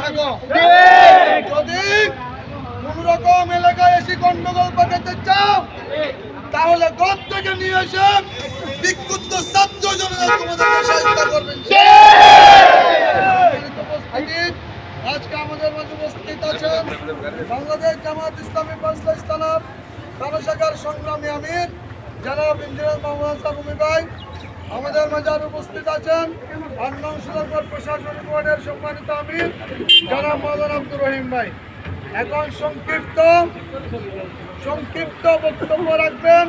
থাকো। যদি কোন রকম এলাকায় এসে গন্ডগোল পাকাতে চাও তাহলে ঘর থেকে নিয়ে এসে বিক্ষুব্ধ ছাত্র জনতা তোমাদেরকে সাহায্য করবেন। আজকে আমাদের মাঝে উপস্থিত আছেন বাংলাদেশ জামাত ইসলামী পাঁচলা কানসাগার সংগ্রামী আমির জনাব ইঞ্জিনিয়ার মোহাম্মদ সাকুমি ভাই আমাদের মাঝে উপস্থিত আছেন আন্নাম সুলভর প্রশাসনিক বোর্ডের সম্মানিত আমির, জনাব মৌলানা আব্দুর রহিম ভাই। এখন সংক্ষিপ্ত সংক্ষিপ্ত বক্তব্য রাখবেন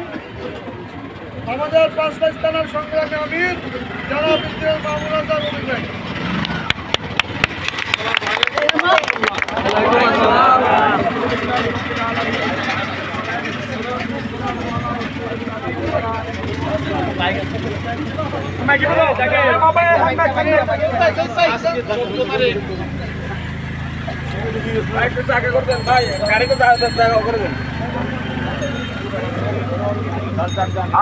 আমাদের পাঁচটা স্থানের সংগ্রামী আমির, জনাব ইঞ্জিনিয়ার মোহাম্মদ সাকুমি ভাই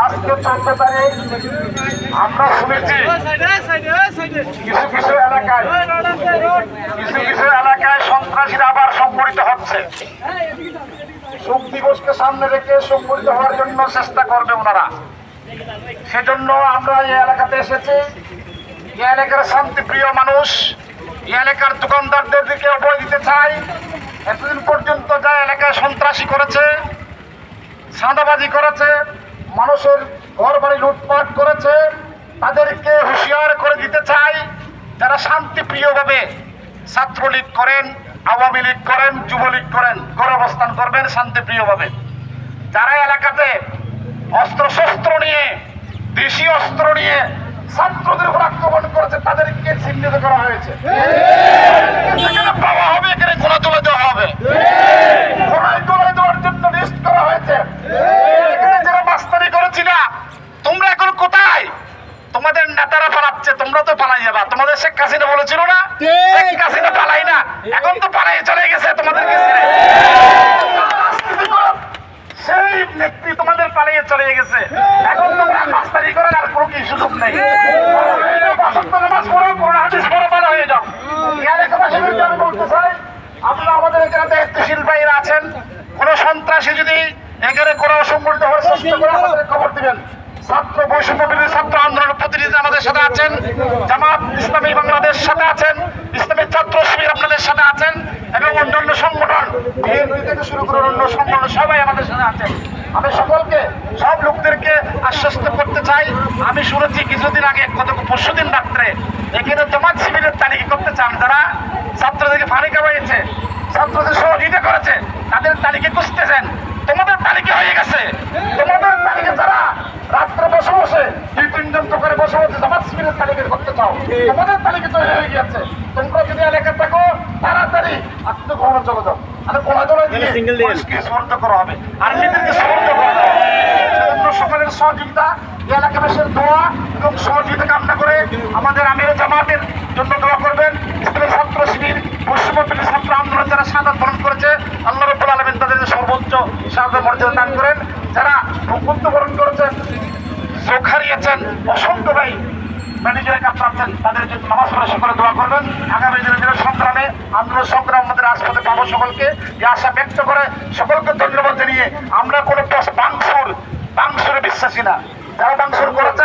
আজকে চোদ্দ আমরা শুনেছি কিছু কিছু এলাকায় কিছু কিছু এলাকায় সন্ত্রাসীরা আবার সংগঠিত হচ্ছে শোক দিবসকে সামনে রেখে সংগঠিত হওয়ার জন্য চেষ্টা করবে ওনারা সেজন্য আমরা এই এলাকাতে এসেছি। এই এলাকার শান্তিপ্রিয় মানুষ, এই এলাকার দোকানদারদের দিকে অভয় দিতে চাই। এতদিন পর্যন্ত যা এলাকায় সন্ত্রাসী করেছে, চাঁদাবাজি করেছে, মানুষের ঘর বাড়ি লুটপাট করেছে, তাদেরকে হুঁশিয়ার করে দিতে চাই, যারা শান্তিপ্রিয়ভাবে ছাত্রলীগ করেন, আওয়ামী লীগ করেন, যুবলীগ করেন ঘর অবস্থান করবেন শান্তিপ্রিয়ভাবে। যারা এলাকাতে অস্ত্র শস্ত্র নিয়ে দেশি অস্ত্র নিয়ে ছাত্রদের উপর আক্রমণ করেছে তাদেরকে চিহ্নিত করা হয়েছে। পাওয়া হবে এখানে গোলা তুলে দেওয়া হবে। গোলায় তুলে দেওয়ার জন্য লিস্ট করা হয়েছে। এখানে যারা মাস্তানি করেছিল তোমরা এখন কোথায়? তোমাদের নেতারা পালাচ্ছে তোমরা তো পালাই যাবা। তোমাদের শেখ হাসিনা বলেছিল না? শেখ হাসিনা পালাই না। এখন তো পালাই চলে গেছে তোমাদেরকে ছেড়ে রাজনীতি করো। সেই ব্যক্তি তোমাদের পালিয়ে গেছে। এখন তোমরা মাস্তানি করার আর কোনো কি সুযোগ নেই। আমাদের এখানে দায়িত্বশীল ভাইরা আছেন। কোনো সন্ত্রাসী যদি এখানে কোনো সংগঠিত হওয়ার চেষ্টা করে আমাদের খবর দিবেন। ছাত্র বৈষম্য বিরোধী ছাত্র আন্দোলনের প্রতিনিধি আমাদের সাথে আছেন। জামাত ইসলামী বাংলাদেশ সাথে আছেন। ইসলামী ছাত্র শিবির আপনাদের সাথে আছেন। এবং অন্যান্য সংগঠন বিএনপি থেকে শুরু করে অন্য সংগঠন সবাই আমাদের সাথে আছেন। আমি সকলকে, সব লোকদেরকে আশ্বস্ত করতে চাই। আমি শুনেছি কিছুদিন আগে, গত পরশু দিন রাত্রে, এখানে জামাত শিবিরের তালিকা করতে চান যারা। ছাত্রদেরকে ফানি খাওয়াইছে ছাত্রদের সহযোগিতা করেছে, তাদের তালিকা খুঁজতেছেন। তোমাদের তালিকা হয়ে গেছে। তোমাদের তালিকা যারা রাত্রে বসে বসে, দুই তিনজন করে বসে বসে জামাত শিবিরের তালিকা করতে চাও, তোমাদের তালিকা তো হয়ে গেছে তোমরা যদি এলাকা থাকো তাড়াতাড়ি আত্মগ্রহণ চলে যাও আর সমর্থ করা হবে। আর নিজেদেরকে সমর্থ করা হবে। সকলের সহযোগিতা এলাকাবাসীর দোয়া এবং সহযোগিতা কামনা করে আমাদের আমির জামাতের জন্য দোয়া করবেন। ইসলামী ছাত্র শিবির পশ্চিমবঙ্গের ছাত্র আন্দোলন যারা সাদা বরণ করেছে আল্লাহ রব্বুল আলমিন তাদের সর্বোচ্চ সাদা মর্যাদা দান করেন। যারা মুকুন্দ বরণ করেছেন চোখ হারিয়েছেন অসংখ্য ভাই ম্যানেজারে কাজ পাচ্ছেন তাদের জন্য নামাজ পড়ে সকলে দোয়া করবেন। আগামী দিনের দিনের সংগ্রামে আন্দোলন রাজপথে পাবো সকলকে। যে আশা ব্যক্ত করে সকলকে ধন্যবাদ জানিয়ে আমরা কোনো বাংসুর বাংসুরে বিশ্বাসী না। যারা বাংসুর করেছে